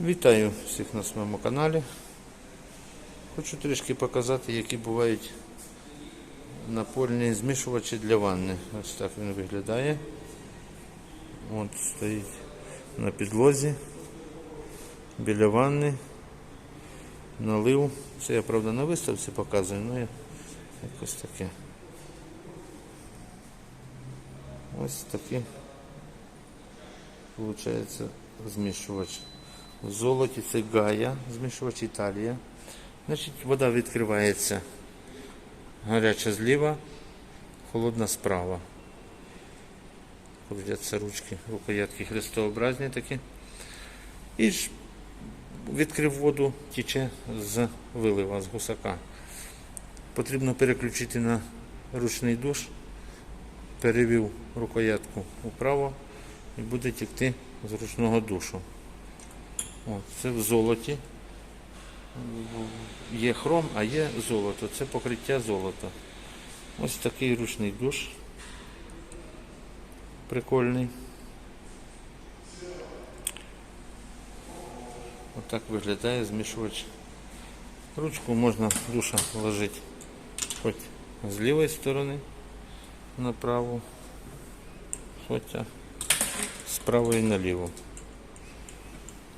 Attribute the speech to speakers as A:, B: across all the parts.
A: Вітаю всіх на своєму каналі. Хочу трішки показати, які бувають напольні змішувачі для ванни. Ось так він виглядає. От стоїть на підлозі біля ванни. Налив. Це я правда на виставці показую, але якось таке. Ось такий виходить змішувач. Золоті це Гая, змішувач Італія. Значить, вода відкривається гаряча зліва, холодна справа. Крутяться ручки, рукоятки хрестообразні такі. І ж відкрив воду, тіче з вилива, з гусака. Потрібно переключити на ручний душ, перевів рукоятку вправо і буде тікти з ручного душу. Це в золоті. Є хром, а є золото. Це покриття золота. Ось такий ручний душ. Прикольний. Отак виглядає змішувач. Ручку можна душа вложити хоч з лівої сторони на праву, хоча з правої на ліву.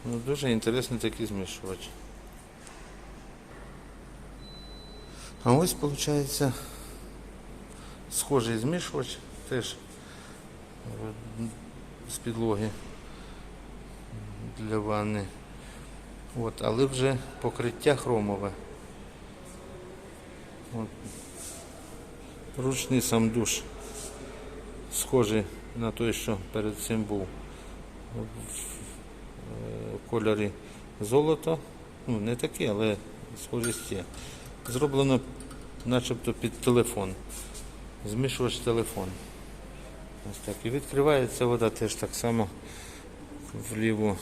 A: Ну, дуже інтересний такий змішувач. А ось виходить схожий змішувач, теж е, з підлоги для ванни. От, але вже покриття хромове. От. Ручний сам душ. Схожий на той, що перед цим був кольорі золота. Ну, не такі, але схожість є. Зроблено начебто під телефон. Змішувач телефон. Ось так. І відкривається вода теж так само вліво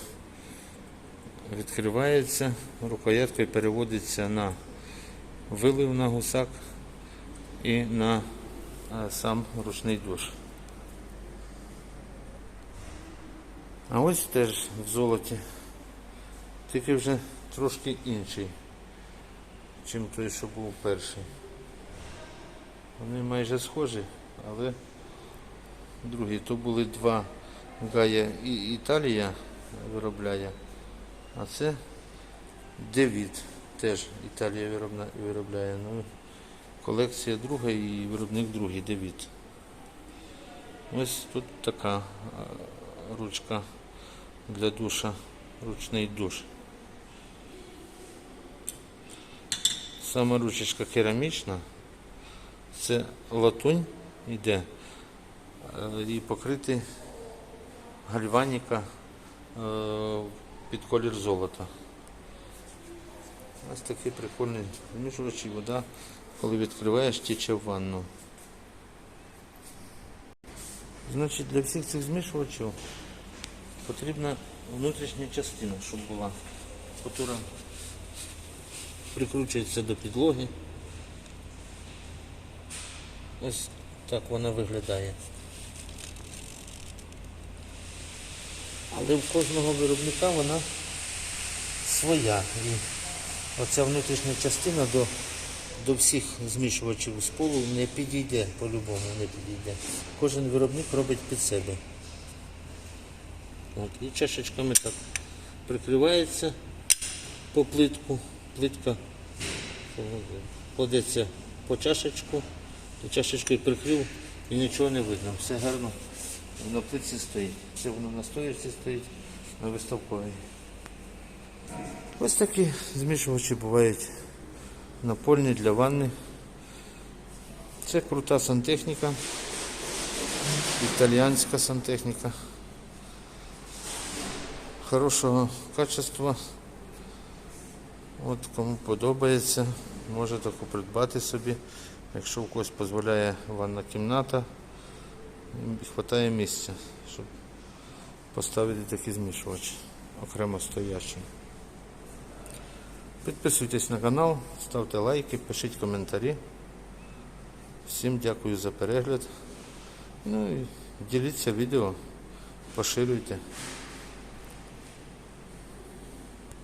A: відкривається, рукояткою переводиться на вилив на гусак і на сам ручний душ. А ось теж в золоті, тільки вже трошки інший, чим той, що був перший. Вони майже схожі, але другі. То були два Гая і Італія виробляє, а це Девід теж Італія виробляє. Ну, колекція друга і виробник другий Девід. Ось тут така ручка для душа, ручний душ. Сама ручечка керамічна, це латунь йде е, і покритий гальваніка е, під колір золота. Ось такий прикольний змішувач і вода, коли відкриваєш, тіче в ванну. Значить, для всіх цих змішувачів потрібна внутрішня частина, щоб була, яка прикручується до підлоги. Ось так вона виглядає. Але в кожного виробника вона своя. І оця внутрішня частина до, до всіх змішувачів з полу не підійде, по-любому не підійде. Кожен виробник робить під себе. От, і чашечками так прикривається по плитку. Плитка кладеться по чашечку, чашечкою прикрив і нічого не видно. Все гарно на плитці стоїть. Це воно на стоїчці стоїть, на виставковій. Ось такі змішувачі бувають напольні для ванни. Це крута сантехніка, італіянська сантехніка. Хорошого качества. От кому подобається, може таку придбати собі. Якщо в когось дозволяє ванна кімната, і вистачає місця, щоб поставити такий змішувач окремо стоячий. Підписуйтесь на канал, ставте лайки, пишіть коментарі. Всім дякую за перегляд. Ну і діліться відео, поширюйте.